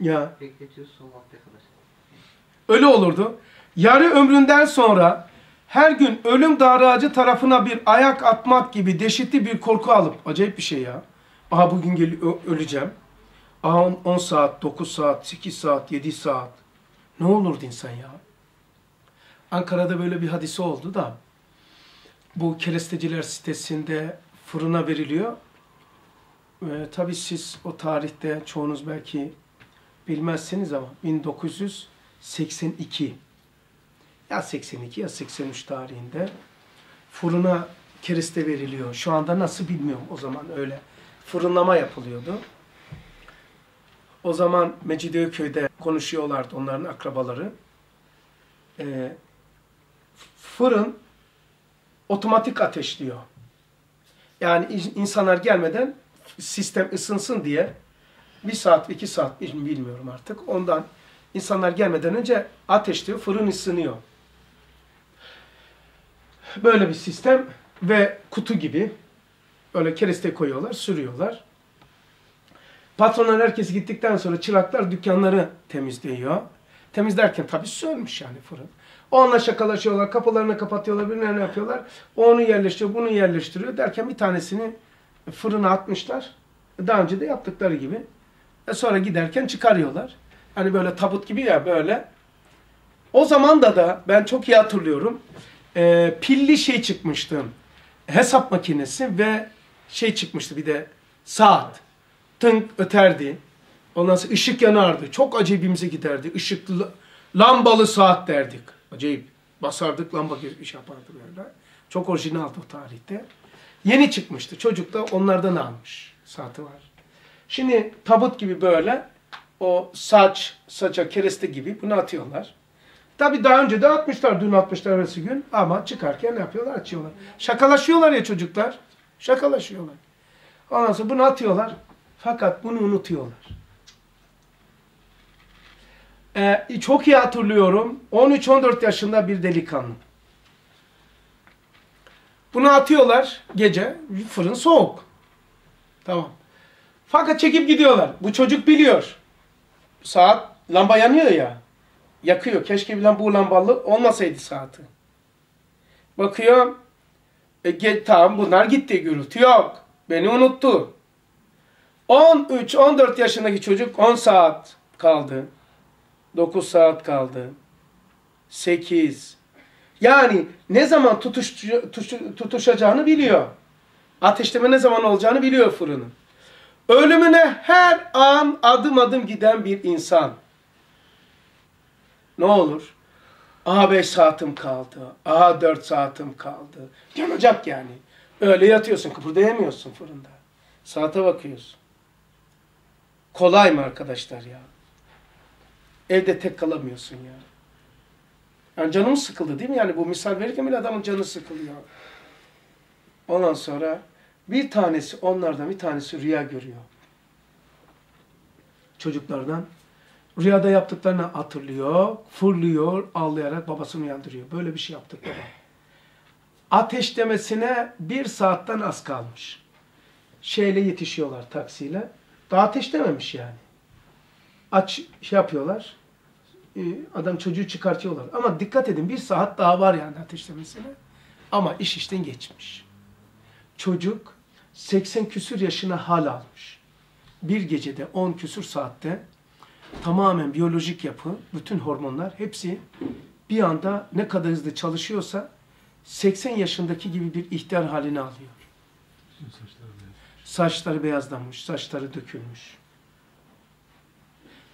Ya Bekletiyoruz son vakte kadar. öyle olurdu. Yarı ömründen sonra her gün ölüm daracı tarafına bir ayak atmak gibi deşitli bir korku alıp acayip bir şey ya. Aha bugün gel ö- öleceğim. Aha 10 10 saat, 9 saat, 8 saat, 7 saat. Ne olurdu insan ya? Ankara'da böyle bir hadise oldu da bu keresteciler sitesinde fırına veriliyor. Ee, tabii siz o tarihte çoğunuz belki bilmezsiniz ama 1982 ya 82 ya 83 tarihinde fırına kereste veriliyor. Şu anda nasıl bilmiyorum. O zaman öyle fırınlama yapılıyordu. O zaman Mecidiyeköy'de konuşuyorlardı onların akrabaları. Ee, fırın otomatik ateşliyor. Yani in- insanlar gelmeden sistem ısınsın diye bir saat, iki saat bil- bilmiyorum artık. Ondan insanlar gelmeden önce ateşliyor, fırın ısınıyor. Böyle bir sistem ve kutu gibi öyle kereste koyuyorlar, sürüyorlar. Patronlar herkes gittikten sonra çıraklar dükkanları temizliyor. Temizlerken tabii sönmüş yani fırın. Onunla şakalaşıyorlar, kapılarını kapatıyorlar, bilmem ne yapıyorlar. Onu yerleştiriyor, bunu yerleştiriyor derken bir tanesini fırına atmışlar. Daha önce de yaptıkları gibi. E sonra giderken çıkarıyorlar. Hani böyle tabut gibi ya böyle. O zaman da da ben çok iyi hatırlıyorum. E, pilli şey çıkmıştı. Hesap makinesi ve şey çıkmıştı bir de saat. Tınk öterdi. Ondan sonra ışık yanardı. Çok acayibimize giderdi. Işıklı, lambalı saat derdik. Acayip. Basardık lamba iş yapardı böyle. Çok orijinaldi o tarihte. Yeni çıkmıştı. Çocuk da onlardan almış. Saati var. Şimdi tabut gibi böyle o saç, saça kereste gibi bunu atıyorlar. Tabii daha önce de atmışlar. Dün atmışlar evvelsi gün. Ama çıkarken ne yapıyorlar? Açıyorlar. Şakalaşıyorlar ya çocuklar. Şakalaşıyorlar. Ondan sonra bunu atıyorlar. Fakat bunu unutuyorlar. Ee, çok iyi hatırlıyorum. 13-14 yaşında bir delikanlı. Bunu atıyorlar gece. Fırın soğuk. Tamam. Fakat çekip gidiyorlar. Bu çocuk biliyor. Saat lamba yanıyor ya. Yakıyor. Keşke bir bu lambalı olmasaydı saati. Bakıyor. E, tamam bunlar gitti. Gürültü yok. Beni unuttu. 13-14 yaşındaki çocuk 10 saat kaldı. 9 saat kaldı. 8. Yani ne zaman tutuş, tutuş, tutuşacağını biliyor. Ateşleme ne zaman olacağını biliyor fırının. Ölümüne her an adım adım giden bir insan. Ne olur? Aha 5 saatim kaldı. Aha 4 saatim kaldı. Yanacak yani. Öyle yatıyorsun kıpırdayamıyorsun fırında. Saate bakıyorsun. Kolay mı arkadaşlar ya? Evde tek kalamıyorsun ya. Yani canım sıkıldı değil mi? Yani bu misal verirken bile adamın canı sıkılıyor. Ondan sonra bir tanesi onlardan bir tanesi rüya görüyor. Çocuklardan. Rüyada yaptıklarını hatırlıyor, fırlıyor, ağlayarak babasını uyandırıyor. Böyle bir şey yaptık baba. Ateşlemesine bir saatten az kalmış. Şeyle yetişiyorlar taksiyle. Daha ateşlememiş yani. Aç şey yapıyorlar. Ee, Adam çocuğu çıkartıyorlar. Ama dikkat edin bir saat daha var yani ateşlemesine. Ama iş işten geçmiş. Çocuk 80 küsür yaşına hal almış. Bir gecede 10 küsür saatte tamamen biyolojik yapı, bütün hormonlar hepsi bir anda ne kadar hızlı çalışıyorsa 80 yaşındaki gibi bir ihtiyar halini alıyor. Saçları beyazlanmış, saçları dökülmüş.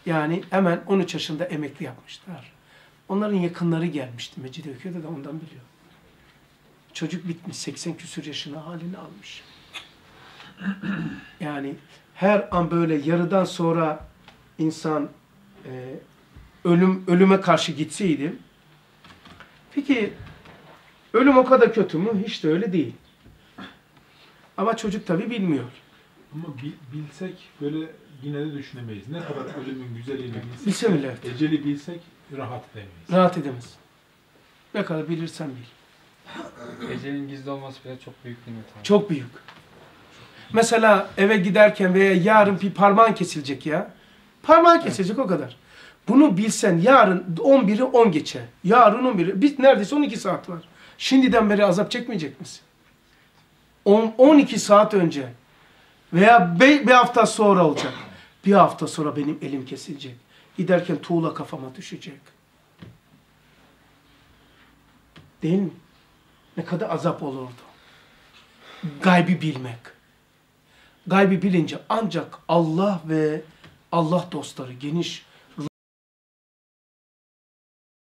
Yani hemen 13 yaşında emekli yapmışlar. Onların yakınları gelmişti Mecidiyeköy'de de ondan biliyor. Çocuk bitmiş, 80 küsür yaşına halini almış. Yani her an böyle yarıdan sonra insan e, ölüm ölüme karşı gitseydi. Peki ölüm o kadar kötü mü? Hiç de öyle değil. Ama çocuk tabii bilmiyor. Ama bi- bilsek böyle yine de düşünemeyiz. Ne kadar ölümün güzelliğini bilsek, Bilse bile evet. eceli bilsek rahat edemeyiz. Rahat edemez. Ne kadar bilirsen bil. Ecelin gizli olması bile çok büyük nimet abi. Çok büyük. Mesela eve giderken veya yarın bir parmağın kesilecek ya. Parmağı kesecek o kadar. Bunu bilsen yarın 11'i 10 geçe. Yarın 11'i. Biz neredeyse 12 saat var. Şimdiden beri azap çekmeyecek misin? 10, 12 saat önce veya be- bir hafta sonra olacak. Bir hafta sonra benim elim kesilecek. Giderken tuğla kafama düşecek. Değil mi? Ne kadar azap olurdu. Gaybi bilmek. Gaybi bilince ancak Allah ve Allah dostları geniş